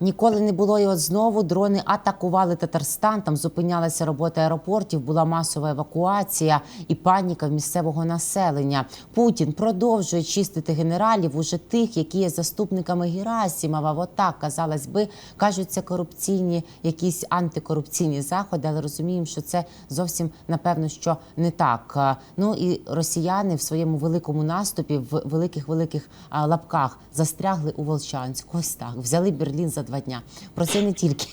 Ніколи не було і от знову дрони атакували Татарстан. Там зупинялася робота аеропортів, була масова евакуація і паніка в місцевого населення. Путін продовжує чистити генералів, уже тих, які є заступниками Герасімова. Отак казалось би, кажуть, це корупційні, якісь антикорупційні заходи, але розуміємо, що це зовсім напевно що не так. Ну і росіяни в своєму великому наступі в великих великих лапках застрягли у Волчанську. Ось так взяли Берлін за два дня. Про це не тільки.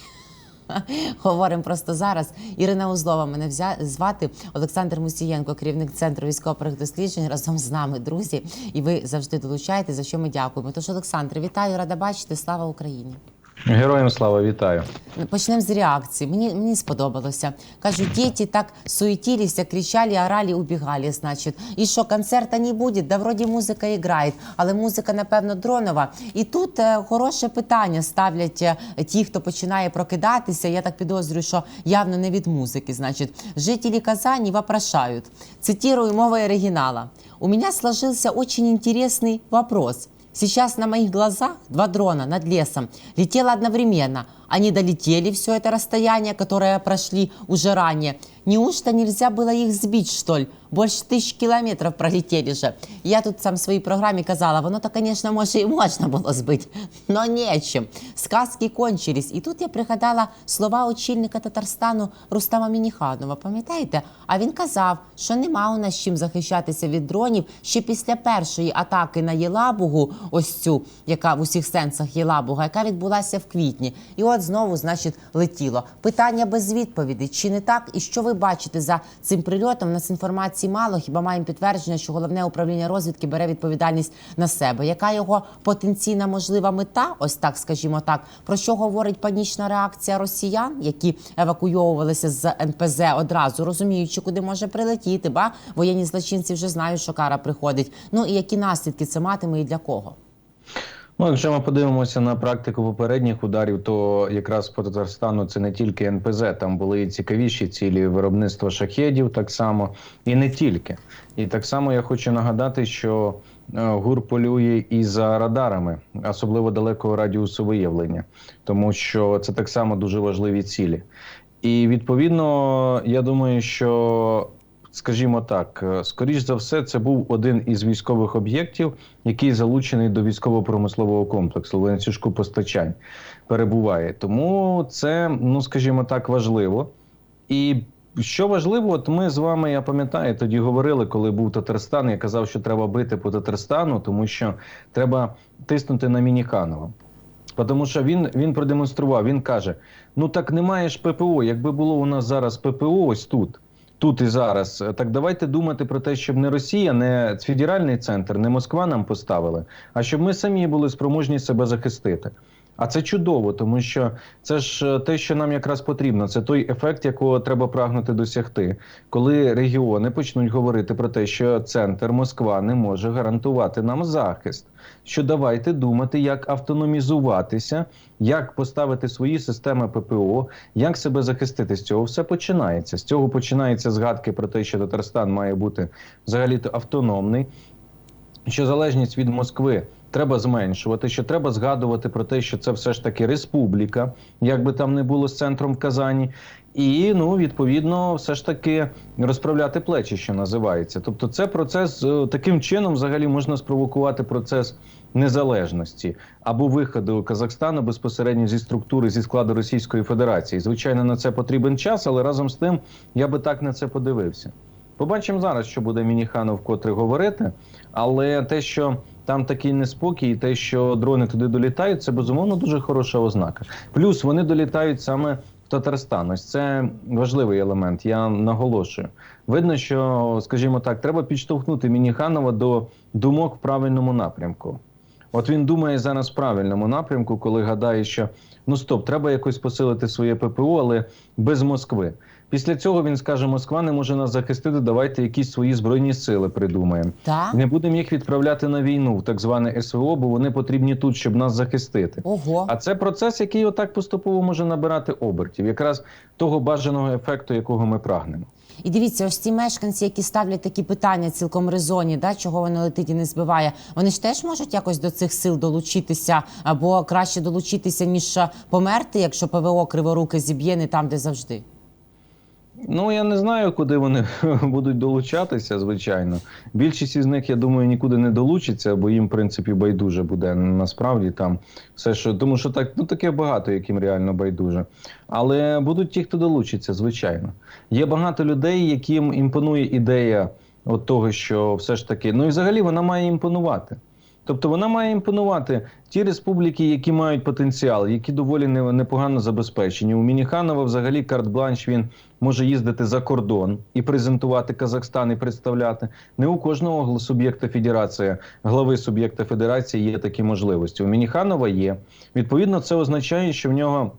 Говоримо просто зараз. Ірина Узлова мене взя... звати Олександр Мусієнко, керівник центру військових досліджень разом з нами, друзі. І ви завжди долучаєте, за що ми дякуємо. Тож, Олександр, вітаю, рада бачити. Слава Україні! Героям слава вітаю. Почнемо з реакції. Мені мені сподобалося. Кажуть, діти так суетилися, кричали, орали, убігали. Значить, і що концерта не буде? Да вроді музика грає, але музика, напевно, дронова. І тут е, хороше питання ставлять е, ті, хто починає прокидатися. Я так підозрюю, що явно не від музики. Значить, жителі Казани вопрошають. Цитирую мовой оригинала. У меня сложился очень интересный вопрос. Сейчас на моих глазах два дрона над лесом летело одновременно. Они долетели все это расстояние, которое прошли уже ранее. Неужто нельзя было их сбить, что ли? Больше тысяч километров пролетели же. Я тут сам в своей программе казала, воно-то, конечно, може і можна було збити, но нечим. Сказки кончились. І тут я пригадала слова очільника Татарстану Рустама Мініханова. Пам'ятаєте? А він казав, що нема у нас чим захищатися від дронів ще після першої атаки на Єлабугу, ось цю, яка в усіх сенсах Єлабуга, яка відбулася в квітні. І от знову, значить, летіло. Питання без відповіді. Чи не так? І що ви бачите за цим прильотом? У нас інформації мало. Хіба маємо підтвердження, що головне управління розвідки бере відповідальність на себе? Яка його потенційна можлива мета? Ось так, скажімо так. Про що говорить панічна реакція росіян, які евакуйовувалися з НПЗ одразу, розуміючи, куди може прилетіти? Ба воєнні злочинці вже знають, що кара приходить. Ну і які наслідки це матиме і для кого? Ну, якщо ми подивимося на практику попередніх ударів, то якраз по Татарстану це не тільки НПЗ, там були і цікавіші цілі виробництва шахедів, так само і не тільки. І так само я хочу нагадати, що е, ГУР полює і за радарами, особливо далекого радіусу виявлення, тому що це так само дуже важливі цілі. І відповідно, я думаю, що скажімо так, е, скоріш за все, це був один із військових об'єктів, який залучений до військово-промислового комплексу ланцюжку постачань перебуває. Тому це, ну скажімо так, важливо. І що важливо, от ми з вами, я пам'ятаю, тоді говорили, коли був Татарстан. Я казав, що треба бити по Татарстану, тому що треба тиснути на Мініханова. Тому що він, він продемонстрував, він каже: ну так немає ж ППО. Якби було у нас зараз ППО ось тут, тут і зараз, так давайте думати про те, щоб не Росія, не федеральний центр, не Москва нам поставили, а щоб ми самі були спроможні себе захистити. А це чудово, тому що це ж е, те, що нам якраз потрібно. Це той ефект, якого треба прагнути досягти, коли регіони почнуть говорити про те, що центр Москва не може гарантувати нам захист. Що давайте думати, як автономізуватися, як поставити свої системи ППО, як себе захистити. З цього все починається. З цього починаються згадки про те, що Татарстан має бути взагалі-то автономний, що залежність від Москви треба зменшувати, що треба згадувати про те, що це все ж таки республіка, як би там не було з центром в Казані. І ну відповідно, все ж таки розправляти плечі, що називається. Тобто, це процес е, таким чином взагалі можна спровокувати процес незалежності або виходу Казахстану безпосередньо зі структури зі складу Російської Федерації. Звичайно, на це потрібен час, але разом з тим я би так на це подивився. Побачимо зараз, що буде Мініханов вкотре говорити, але те, що там такий неспокій, і те, що дрони туди долітають, це безумовно дуже хороша ознака. Плюс вони долітають саме в Татарстан. Ось це важливий елемент. Я наголошую. Видно, що, скажімо так, треба підштовхнути Мініханова до думок в правильному напрямку. От він думає зараз в правильному напрямку, коли гадає, що ну стоп, треба якось посилити своє ППО, але без Москви. Після цього він скаже: Москва не може нас захистити. Давайте якісь свої збройні сили придумаємо. Так? Не будемо їх відправляти на війну в так зване СВО, бо вони потрібні тут, щоб нас захистити. Ого. А це процес, який отак поступово може набирати обертів, якраз того бажаного ефекту, якого ми прагнемо. І дивіться, ось ці мешканці, які ставлять такі питання цілком резонні, да, чого воно летить і не збиває, вони ж теж можуть якось до цих сил долучитися, або краще долучитися, ніж померти, якщо ПВО криворуке зіб'є не там, де завжди. Ну я не знаю, куди вони будуть долучатися, звичайно. Більшість із них, я думаю, нікуди не долучиться, бо їм, в принципі, байдуже буде насправді там все, що тому, що так ну таке багато, яким реально байдуже. Але будуть ті, хто долучиться, звичайно. Є багато людей, яким імпонує ідея от того, що все ж таки, ну і взагалі вона має імпонувати. Тобто вона має імпонувати ті республіки, які мають потенціал, які доволі непогано забезпечені. У Мініханова взагалі карт-бланш він може їздити за кордон і презентувати Казахстан і представляти. Не у кожного суб'єкта федерації, глави суб'єкта федерації є такі можливості. У Мініханова є. Відповідно, це означає, що в нього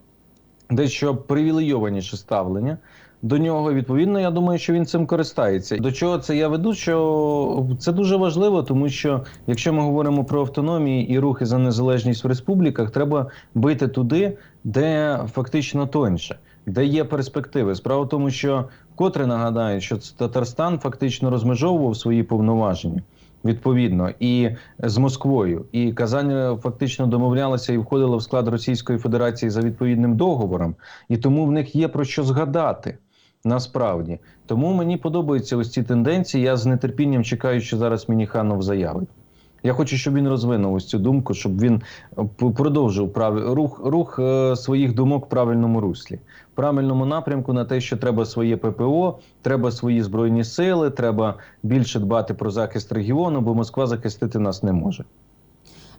дещо привілейованіше ставлення. До нього відповідно, я думаю, що він цим користається. До чого це я веду? Що це дуже важливо, тому що якщо ми говоримо про автономії і рухи за незалежність в республіках, треба бити туди, де фактично тоньше, де є перспективи. Справа в тому, що вкотре нагадаю, що Татарстан фактично розмежовував свої повноваження. Відповідно, і з Москвою, і Казань е, фактично домовлялася і входила в склад Російської Федерації за відповідним договором, і тому в них є про що згадати. Насправді, тому мені подобаються ось ці тенденції. Я з нетерпінням чекаю, що зараз Мініханов заявить. Я хочу, щоб він розвинув ось цю думку, щоб він е, продовжив прав... рух, рух е, своїх думок в правильному руслі, в правильному напрямку на те, що треба своє ППО, треба свої збройні сили, треба більше дбати про захист регіону, бо Москва захистити нас не може.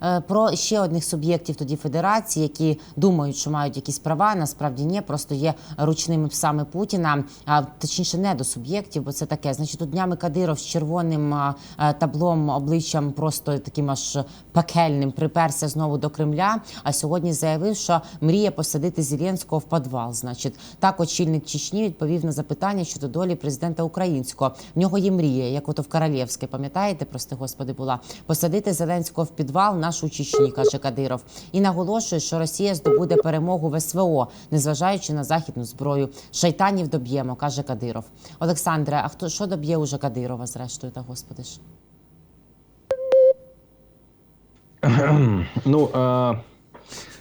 Е, Про ще одних суб'єктів тоді федерації, які думають, що мають якісь права, насправді ні, просто є ручними псами Путіна, а точніше не до суб'єктів, бо це таке. Значить, тут днями Кадиров з червоним е, таблом обличчям, просто таким аж пекельним, приперся знову до Кремля. А сьогодні заявив, що мріє посадити Зеленського в підвал. Значить, так очільник Чечні відповів на запитання щодо долі президента українського. В нього є мрія, як ото в Королєвське, пам'ятаєте, прости господи, була посадити Зеленського в підвал нашу Чечні, каже Кадиров, і наголошує, що Росія здобуде перемогу в СВО, незважаючи на західну зброю. Шайтанів доб'ємо, каже Кадиров. Олександре, а хто що доб'є уже Кадирова, зрештою, та господи ж? Ну а,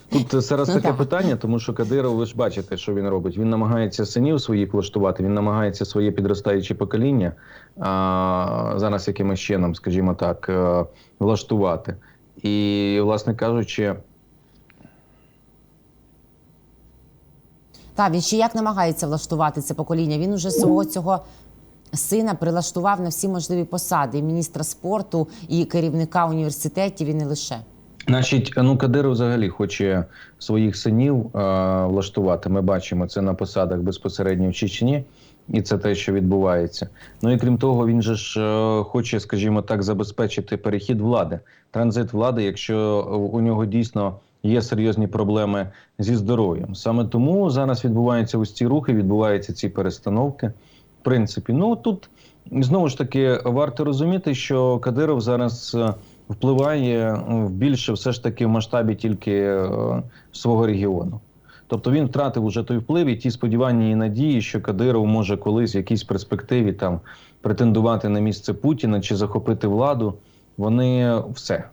тут зараз Ну, таке так. питання, тому що Кадиров, ви ж бачите, що він робить. Він намагається синів своїх влаштувати, він намагається своє підростаюче покоління а, зараз якимось чином, скажімо так, е, влаштувати. І, власне кажучи, Та він ще як намагається влаштувати це покоління. Він уже свого цього сина прилаштував на всі можливі посади: і міністра спорту, і керівника університетів, і не лише. Значить, ну Кадиров взагалі хоче своїх синів е, влаштувати. Ми бачимо це на посадах безпосередньо в Чечні, і це те, що відбувається. Ну і крім того, він же ж е, хоче, скажімо так, забезпечити перехід влади, транзит влади, якщо у нього дійсно є серйозні проблеми зі здоров'ям. Саме тому зараз відбуваються ось ці рухи, відбуваються ці перестановки. В принципі, ну тут знову ж таки варто розуміти, що Кадиров зараз. е, впливає в більше все ж таки в масштабі тільки е, свого регіону. Тобто він втратив уже той вплив і ті сподівання і надії, що Кадиров може колись в якійсь перспективі там претендувати на місце Путіна чи захопити владу. Вони все.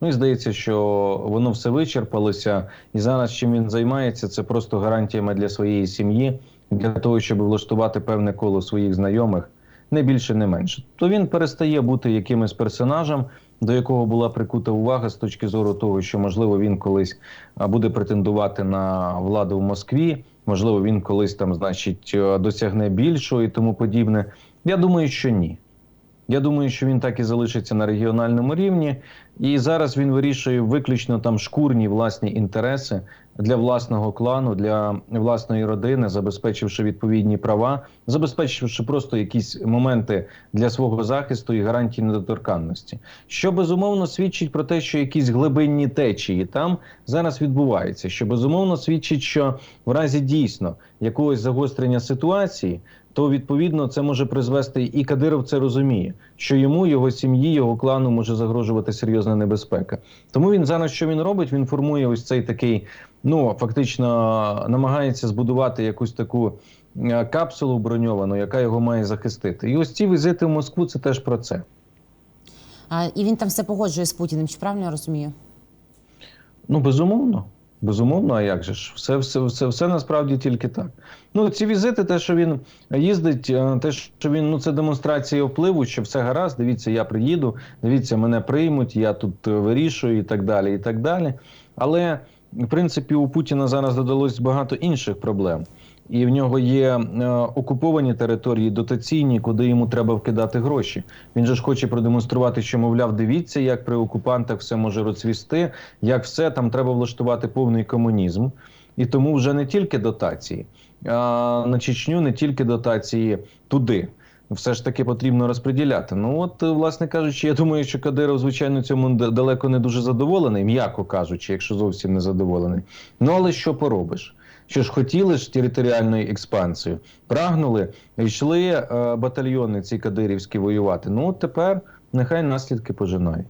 Ну і здається, що воно все вичерпалося, і зараз чим він займається, це просто гарантіями для своєї сім'ї, для того, щоб влаштувати певне коло своїх знайомих, не більше, не менше. То він перестає бути якимось персонажем, до якого була прикута увага з точки зору того, що можливо він колись буде претендувати на владу в Москві, можливо, він колись там, значить, досягне більшого і тому подібне. Я думаю, що ні. Я думаю, що він так і залишиться на регіональному рівні. І зараз він вирішує виключно там шкурні власні інтереси для власного клану, для власної родини, забезпечивши відповідні права, забезпечивши просто якісь моменти для свого захисту і гарантії недоторканності, що безумовно свідчить про те, що якісь глибинні течії там зараз відбуваються, що безумовно свідчить, що в разі дійсно якогось загострення ситуації. То відповідно це може призвести, і Кадиров це розуміє, що йому, його сім'ї, його клану може загрожувати серйозна небезпека. Тому він зараз що він робить? Він формує ось цей такий, ну фактично намагається збудувати якусь таку е, капсулу броньовану, яка його має захистити. І ось ці візити в Москву це теж про це. А, і він там все погоджує з Путіним. Чи правильно я розумію? Ну, безумовно. Безумовно, а як же ж? Все, все, все, все насправді тільки так. Ну, ці візити, те, що він їздить, е, те, що він ну це демонстрація впливу, що все гаразд. Дивіться, я приїду, дивіться, мене приймуть, я тут е, вирішую і так далі. і так далі. Але в принципі у Путіна зараз додалось багато інших проблем. І в нього є е, окуповані території дотаційні, куди йому треба вкидати гроші. Він же ж хоче продемонструвати, що мовляв, дивіться, як при окупантах все може розцвісти, як все там треба влаштувати повний комунізм. І тому вже не тільки дотації, а на Чечню не тільки дотації туди. Все ж таки потрібно розподіляти. Ну от, власне кажучи, я думаю, що Кадиров, звичайно, цьому далеко не дуже задоволений, м'яко кажучи, якщо зовсім не задоволений. Ну але що поробиш? Що ж хотіли ж територіальної експансії, прагнули, йшли е, батальйони ці кадирівські воювати. Ну тепер нехай наслідки пожинають.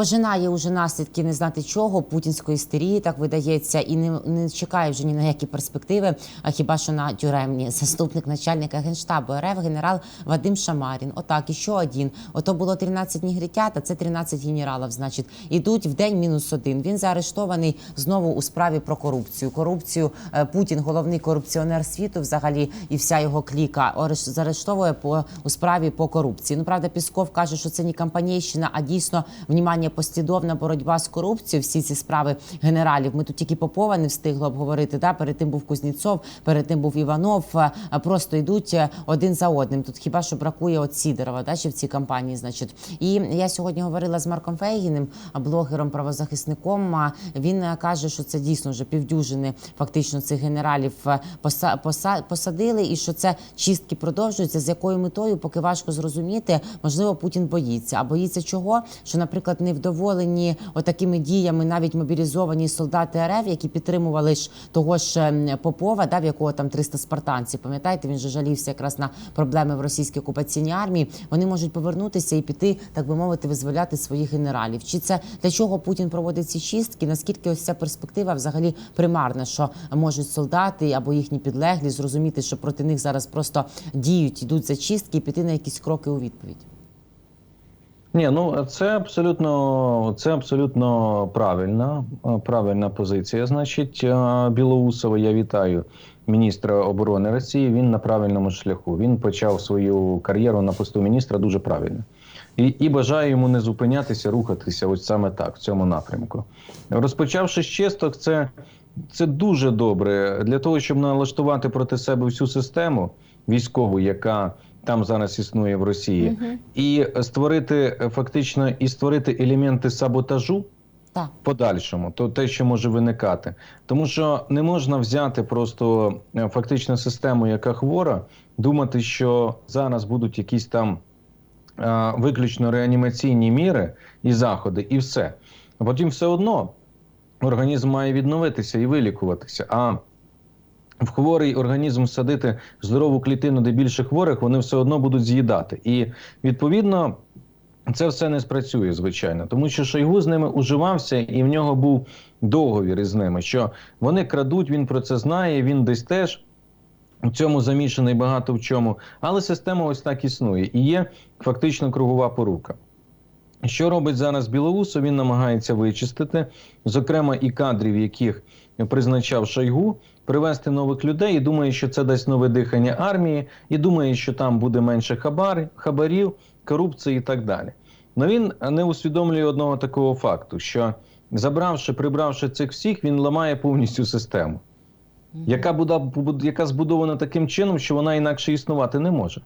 Пожинає уже наслідки не знати чого, путінської істерії, так видається, і не, не чекає вже ні на які перспективи, а хіба що на тюремні. Заступник начальника генштабу РФ генерал Вадим Шамарін. Отак, і що один. Ото було 13 нігритят, а це 13 генералів. Значить, ідуть в день мінус один. Він заарештований знову у справі про корупцію. Корупцію е, Путін, головний корупціонер світу, взагалі, і вся його кліка заарештовує по у справі по корупції. Ну правда, Пісков каже, що це не кампанійщина, а дійсно внімання послідовна боротьба з корупцією. Всі ці справи генералів. Ми тут тільки Попова не встигли обговорити. Да? Перед тим був Кузнєцов, перед тим був Іванов. а Просто йдуть е, один за одним. Тут хіба що бракує от Сідорова, да? ще в цій кампанії, значить. І я сьогодні говорила з Марком Фейгіним, блогером, правозахисником. Він е, каже, що це дійсно вже півдюжини фактично цих генералів е, поса- поса- посадили, і що це чистки продовжуються. З якою метою, поки важко зрозуміти, можливо, Путін боїться. А боїться чого? Що, наприклад, невдоволені отакими діями навіть мобілізовані солдати РФ, які підтримували ж того ж ем, Попова, да, в якого там 300 спартанців. Пам'ятаєте, він же жалівся якраз на проблеми в російській окупаційній армії. Вони можуть повернутися і піти, так би мовити, визволяти своїх генералів. Чи це для чого Путін проводить ці чистки? Наскільки ось ця перспектива взагалі примарна, що можуть солдати або їхні підлеглі зрозуміти, що проти них зараз просто діють, йдуть за чистки і піти на якісь кроки у відповідь? Ні, ну це абсолютно це абсолютно правильна, е, правильна позиція. Значить, е, Білоусова, я вітаю міністра оборони Росії. Він на правильному шляху. Він почав свою кар'єру на посту міністра дуже правильно. І, і бажаю йому не зупинятися, рухатися ось саме так, в цьому напрямку. Розпочавши з чисток, це, це дуже добре для того, щоб налаштувати проти себе всю систему військову, яка там зараз існує в Росії, і створити е, фактично і створити елементи саботажу Так. в подальшому, то те, що може виникати, тому що не можна взяти просто е, фактично систему, яка хвора, думати, що зараз будуть якісь там е, виключно реанімаційні міри і заходи, і все. А потім все одно організм має відновитися і вилікуватися. А в хворий організм садити здорову клітину, де більше хворих, вони все одно будуть з'їдати. І відповідно. Це все не спрацює, звичайно, тому що Шойгу з ними уживався, і в нього був договір із ними, що вони крадуть, він про це знає, він десь теж у цьому замішаний багато в чому. Але система ось так існує і є фактично кругова порука. Що робить зараз Білоусов? Він намагається вичистити, зокрема, і кадрів, яких призначав Шойгу, привести нових людей, і думає, що це дасть нове дихання армії, і думає, що там буде менше хабар, хабарів, корупції і так далі. Но він не усвідомлює одного такого факту, що забравши, прибравши цих всіх, він ламає повністю систему, яка, буда, яка збудована таким чином, що вона інакше існувати не може.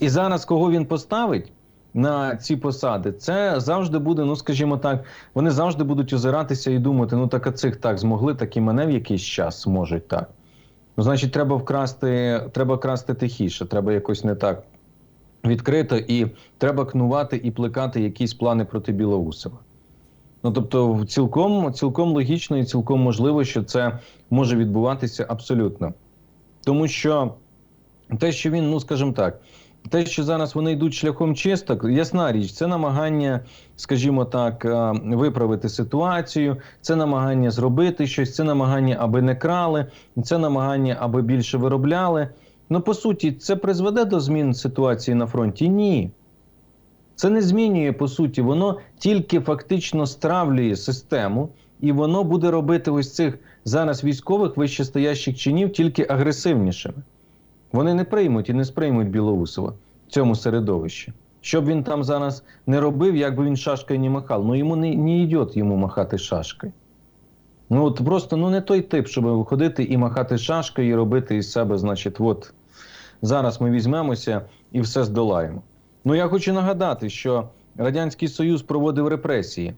І зараз, кого він поставить, на ці посади, це завжди буде, ну скажімо так, вони завжди будуть озиратися і думати: ну так а цих так змогли, так і мене в якийсь час зможуть так. Ну, значить, треба вкрасти, треба красти тихіше, треба якось не так відкрито, і треба кнувати і плекати якісь плани проти Білоусова. Ну тобто, цілком, цілком логічно і цілком можливо, що це може відбуватися абсолютно. Тому що те, що він, ну скажімо так, те, що зараз вони йдуть шляхом чисток, ясна річ, це намагання, скажімо так, е, виправити ситуацію, це намагання зробити щось, це намагання, аби не крали, це намагання, аби більше виробляли. Ну, по суті, це призведе до змін ситуації на фронті? Ні. Це не змінює по суті, воно тільки фактично стравлює систему, і воно буде робити ось цих зараз військових вищестоящих чинів тільки агресивнішими. Вони не приймуть і не сприймуть Білоусова в цьому середовищі. Що б він там зараз не робив, як би він шашкою не махав, ну йому не, не йде йому махати шашкою. Ну от просто ну не той тип, щоб виходити і махати шашкою і робити із себе, значить, от зараз ми візьмемося і все здолаємо. Ну я хочу нагадати, що Радянський Союз проводив репресії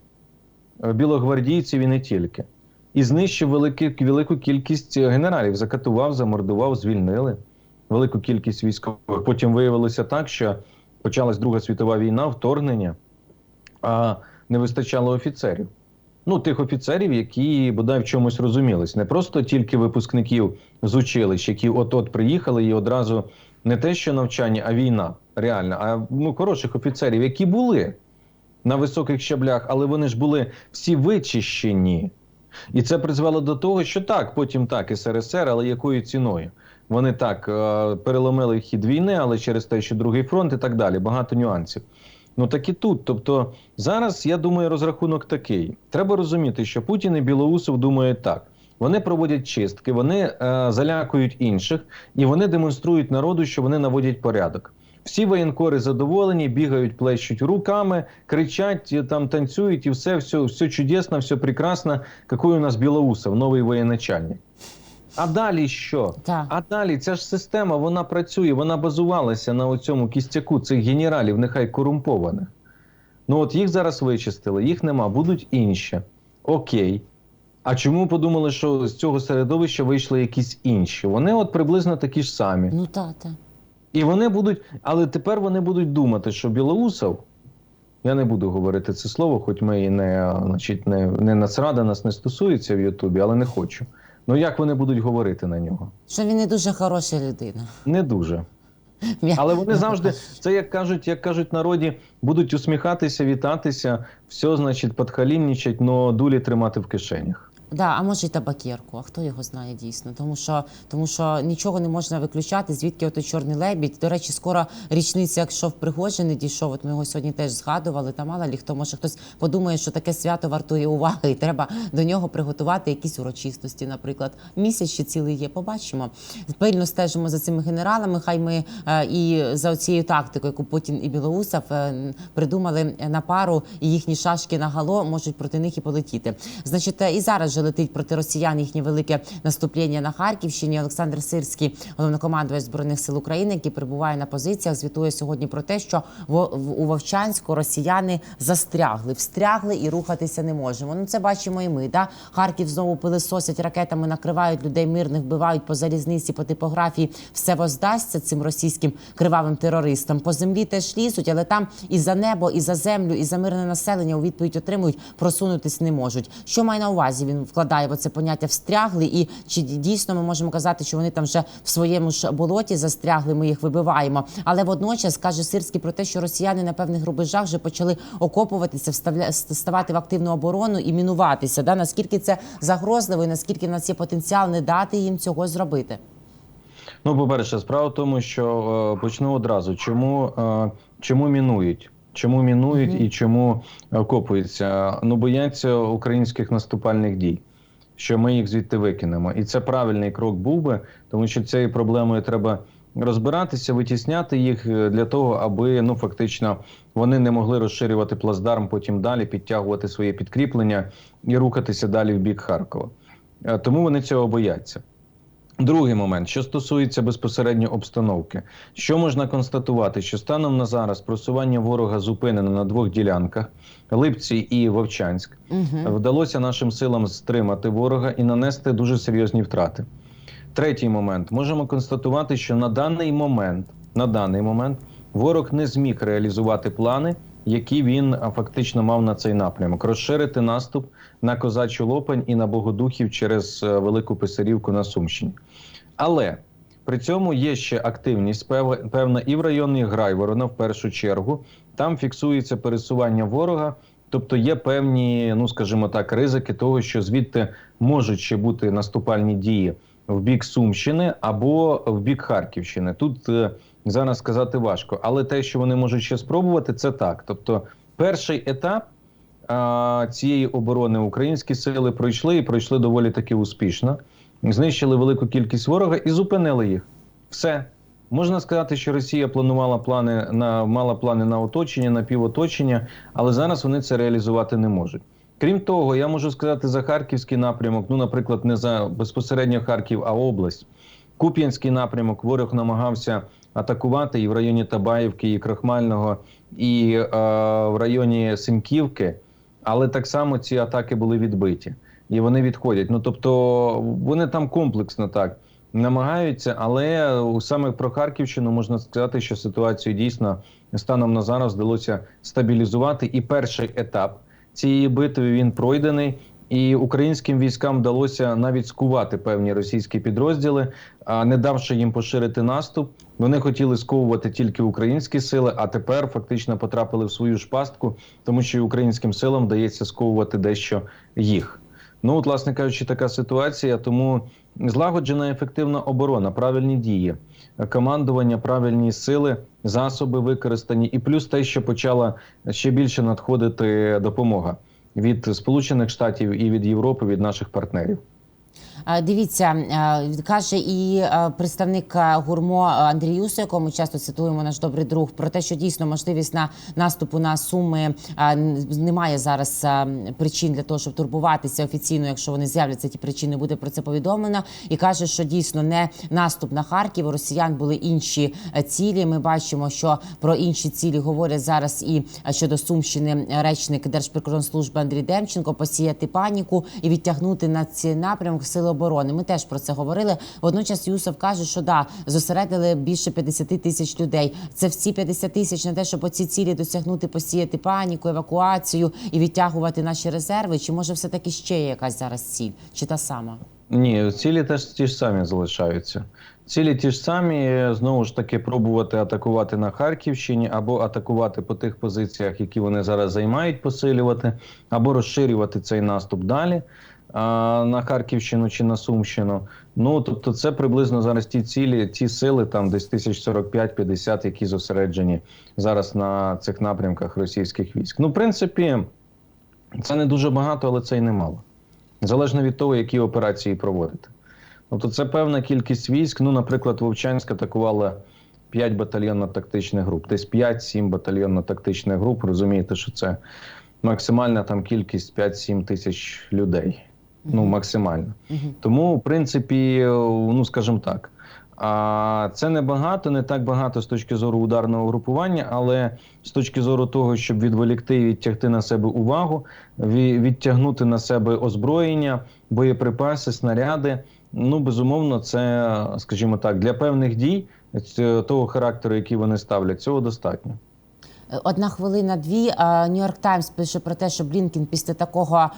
е, білогвардійців і не тільки. І знищив велику кількість генералів, закатував, замордував, звільнили велику кількість військових. Потім виявилося так, що почалась Друга світова війна, вторгнення, а не вистачало офіцерів. Ну, тих офіцерів, які бодай в чомусь розумілись. Не просто тільки випускників з училищ, які от-от приїхали і одразу не те, що навчання, а війна реальна, а ну, хороших офіцерів, які були на високих щаблях, але вони ж були всі вичищені. І це призвело до того, що так, потім так, СРСР, але якою ціною? Вони так е, переломили хід війни, але через те, що другий фронт і так далі. Багато нюансів. Ну так і тут. Тобто зараз я думаю, розрахунок такий. Треба розуміти, що Путін і Білоусов думають так. Вони проводять чистки, вони е, залякують інших, і вони демонструють народу, що вони наводять порядок. Всі воєнкори задоволені, бігають, плещуть руками, кричать, е, там танцюють, і все, все, все чудесно, все прекрасно. Какой у нас Білоусов, новий воєначальник. А далі що? Так. А далі ця ж система вона працює, вона базувалася на цьому кістяку цих генералів, нехай корумпованих. Ну от їх зараз вичистили, їх нема, будуть інші. Окей. А чому подумали, що з цього середовища вийшли якісь інші? Вони от приблизно такі ж самі. Ну та, та. І вони будуть, але тепер вони будуть думати, що Білоусов, я не буду говорити це слово, хоч ми і не, значить, не, не нацрада нас не стосується в Ютубі, але не хочу. Ну як вони будуть говорити на нього? Що він не дуже хороша людина. Не дуже. Але вони завжди це як кажуть, як кажуть народі, будуть усміхатися, вітатися, все, значить, подхалімнічать, но дулі тримати в кишенях. Да, а може й табакерку, а хто його знає дійсно? Тому що тому що нічого не можна виключати, звідки ото чорний лебідь. До речі, скоро річниця, якщо в Пригожин не дійшов, от ми його сьогодні теж згадували. Та мало лі хто може хтось подумає, що таке свято вартує уваги, і треба до нього приготувати якісь урочистості. Наприклад, місяць ще цілий є. Побачимо. Пильно стежимо за цими генералами. Хай ми е, і за цією тактикою, яку Путін і Білоусов е, придумали на пару, і їхні шашки на гало можуть проти них і полетіти. Значить, е, і зараз же летить проти росіян їхнє велике наступлення на Харківщині. Олександр Сирський, головнокомандувач збройних сил України, який перебуває на позиціях, звітує сьогодні про те, що у Вовчанську росіяни застрягли, встрягли і рухатися не можемо. Ну це бачимо і ми. Да? Харків знову пилисосять ракетами, накривають людей мирних, вбивають по залізниці, по типографії. Все воздасться цим російським кривавим терористам. По землі теж лізуть, але там і за небо, і за землю, і за мирне населення у відповідь отримують, просунутись не можуть. Що має на увазі? Він вкладає в це поняття встрягли, і чи дійсно ми можемо казати, що вони там вже в своєму ж болоті застрягли? Ми їх вибиваємо. Але водночас каже Сирський про те, що росіяни на певних рубежах вже почали окопуватися, ставати в активну оборону і мінуватися. Да? Наскільки це загрозливо, і наскільки в нас є потенціал не дати їм цього зробити? Ну, по-перше, справа в тому, що е, почну одразу. Чому, е, чому мінують? Чому мінують Мгм. і чому е, копуються? Ну, бояться українських наступальних дій, що ми їх звідти викинемо. І це правильний крок був би, тому що цією проблемою треба розбиратися, витісняти їх е, для того, аби ну фактично вони не могли розширювати плацдарм, потім далі підтягувати своє підкріплення і рухатися далі в бік Харкова. Е, Тому вони цього бояться. Другий момент, що стосується безпосередньо обстановки, що можна констатувати, що станом на зараз просування ворога зупинено на двох ділянках Липці і Вовчанськ. Угу. Вдалося нашим силам стримати ворога і нанести дуже серйозні втрати. Третій момент можемо констатувати, що на даний момент, на даний момент ворог не зміг реалізувати плани, які він фактично мав на цей напрямок: розширити наступ на Козачу Лопань і на Богодухів через е, Велику Писарівку на Сумщині. Але при цьому є ще активність пев- певна і в районі Грайворона в першу чергу. Там фіксується пересування ворога. Тобто є певні, ну скажімо так, ризики того, що звідти можуть ще бути наступальні дії в бік Сумщини або в бік Харківщини. Тут е, зараз сказати важко, але те, що вони можуть ще спробувати, це так. Тобто, перший етап а, цієї оборони українські сили пройшли і пройшли доволі таки успішно. Знищили велику кількість ворога і зупинили їх. Все. Можна сказати, що Росія планувала плани на мала плани на оточення, на півоточення, але зараз вони це реалізувати не можуть. Крім того, я можу сказати за харківський напрямок, ну, наприклад, не за безпосередньо Харків, а область. Куп'янський напрямок ворог намагався атакувати і в районі Табаївки, і Крахмального, і е, в районі Синьківки, але так само ці атаки були відбиті і вони відходять. Ну тобто вони там комплексно так намагаються, але саме про Харківщину можна сказати, що ситуацію дійсно станом на зараз вдалося стабілізувати. І перший етап цієї битви він пройдений. І українським військам вдалося навіть скувати певні російські підрозділи, не давши їм поширити наступ. Вони хотіли сковувати тільки українські сили, а тепер фактично потрапили в свою ж пастку, тому що українським силам вдається сковувати дещо їх. Ну, от, власне кажучи, така ситуація. Тому злагоджена ефективна оборона, правильні дії, командування, правильні сили, засоби використані, і плюс те, що почала ще більше надходити допомога від Сполучених Штатів і від Європи, від наших партнерів. Е, Дивіться, е, каже і е, представник гурмо якого ми часто цитуємо наш добрий друг, про те, що дійсно можливість на наступу на суми немає зараз причин для того, щоб турбуватися офіційно. Якщо вони з'являться, ті причини буде про це повідомлено. І каже, що дійсно не наступ на Харків. У росіян були інші цілі. Ми бачимо, що про інші цілі говорять зараз і щодо Сумщини речник Держприкордонслужби Андрій Демченко посіяти паніку і відтягнути на цей напрямок сили оборони. Ми теж про це говорили. Водночас Юсов каже, що да, зосередили більше 50 тисяч людей. Це всі 50 тисяч на те, щоб оці цілі досягнути, посіяти паніку, евакуацію і відтягувати наші резерви. Чи може все таки ще є якась зараз ціль, чи та сама? Ні, цілі теж ті ж самі залишаються. Цілі ті ж самі знову ж таки пробувати атакувати на Харківщині або атакувати по тих позиціях, які вони зараз займають, посилювати, або розширювати цей наступ далі на Харківщину чи на Сумщину. Ну тобто, це приблизно зараз ті цілі, ті сили, там десь 1045-50, які зосереджені зараз на цих напрямках російських військ. Ну, в принципі, це не дуже багато, але це й немало. Залежно від того, які операції проводити. Тобто це певна кількість військ. Ну, наприклад, Вовчанськ атакувала 5 батальйонно-тактичних груп, десь 5-7 батальйонно-тактичних груп. Розумієте, що це максимальна там кількість 5-7 тисяч людей. Ну, максимально. Тому, в принципі, ну скажімо так. А це не багато, не так багато з точки зору ударного групування, але з точки зору того, щоб відволікти і відтягти на себе увагу, відтягнути на себе озброєння, боєприпаси, снаряди. Ну, безумовно, це, скажімо так, для певних дій того характеру, який вони ставлять, цього достатньо. Одна хвилина, дві. Нью-Йорк Таймс пише про те, що Блінкін після такого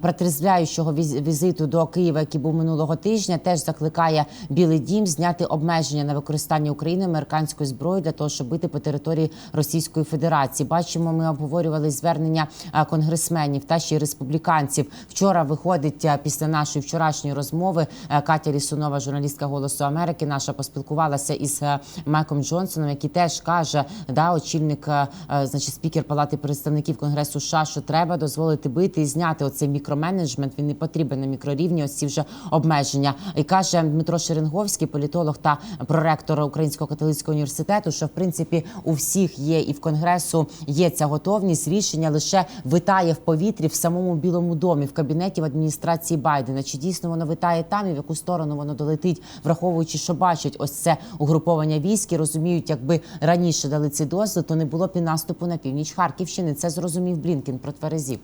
протрезвляючого візиту до Києва, який був минулого тижня, теж закликає Білий Дім зняти обмеження на використання України американської зброї для того, щоб бити по території Російської Федерації. Бачимо, ми обговорювали звернення конгресменів та ще й республіканців. Вчора виходить після нашої вчорашньої розмови Катя Лісунова, журналістка Голосу Америки, наша поспілкувалася із Майком Джонсоном, який теж каже, да, очільник значить, спікер Палати представників Конгресу США, що треба дозволити бити і зняти оцей мікроменеджмент. Він не потрібен на мікрорівні. Ось ці вже обмеження. І каже Дмитро Шеренговський, політолог та проректор Українського католицького університету, що в принципі у всіх є і в Конгресу є ця готовність. Рішення лише витає в повітрі в самому Білому домі, в кабінеті в адміністрації Байдена. Чи дійсно воно витає там і в яку сторону воно долетить, враховуючи, що бачать ось це угруповання військ і розуміють, якби раніше дали цей дозвіл, то не було б і наступу на північ Харківщини. Це зрозумів Блінкін протверезів.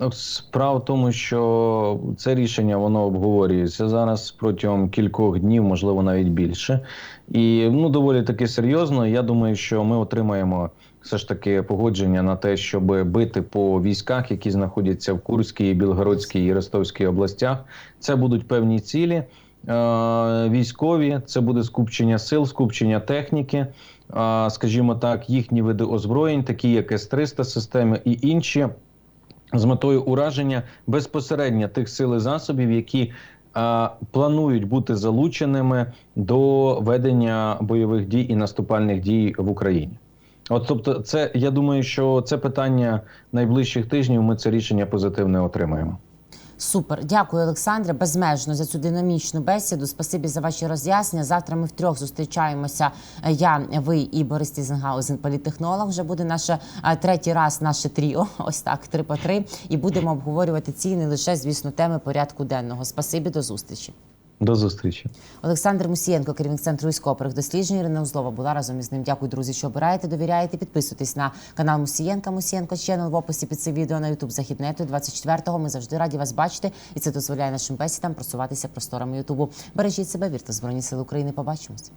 Ну, Справа в тому, що це рішення воно обговорюється зараз протягом кількох днів, можливо, навіть більше. І ну доволі таки серйозно. Я думаю, що ми отримаємо все ж таки погодження на те, щоб бити по військах, які знаходяться в Курській, Білгородській і Ростовській областях. Це будуть певні цілі е- військові. Це буде скупчення сил, скупчення техніки. Скажімо так, їхні види озброєнь, такі як С-300 системи і інші з метою ураження безпосередньо тих сил і засобів, які планують бути залученими до ведення бойових дій і наступальних дій в Україні. От, тобто, це я думаю, що це питання найближчих тижнів. Ми це рішення позитивне отримаємо. Супер, дякую, Олександре. Безмежно за цю динамічну бесіду. Спасибі за ваші роз'яснення. Завтра ми втрьох зустрічаємося. Я, ви і Борис Тізенгаузен, політехнолог. Вже буде наше е, третій раз наше тріо. Ось так, три по три. І будемо обговорювати ці не лише, звісно, теми порядку денного. Спасибі, до зустрічі. До зустрічі. Олександр Мусієнко, керівник центру військових досліджень. Ірина Узлова була разом із ним. Дякую, друзі, що обираєте, довіряєте. Підписуйтесь на канал Мусієнка. Мусієнко Channel в описі під це відео на Ютуб Західнету 24-го. Ми завжди раді вас бачити, і це дозволяє нашим бесідам просуватися просторами Ютубу. Бережіть себе, вірте в Збройні Сили України. Побачимось.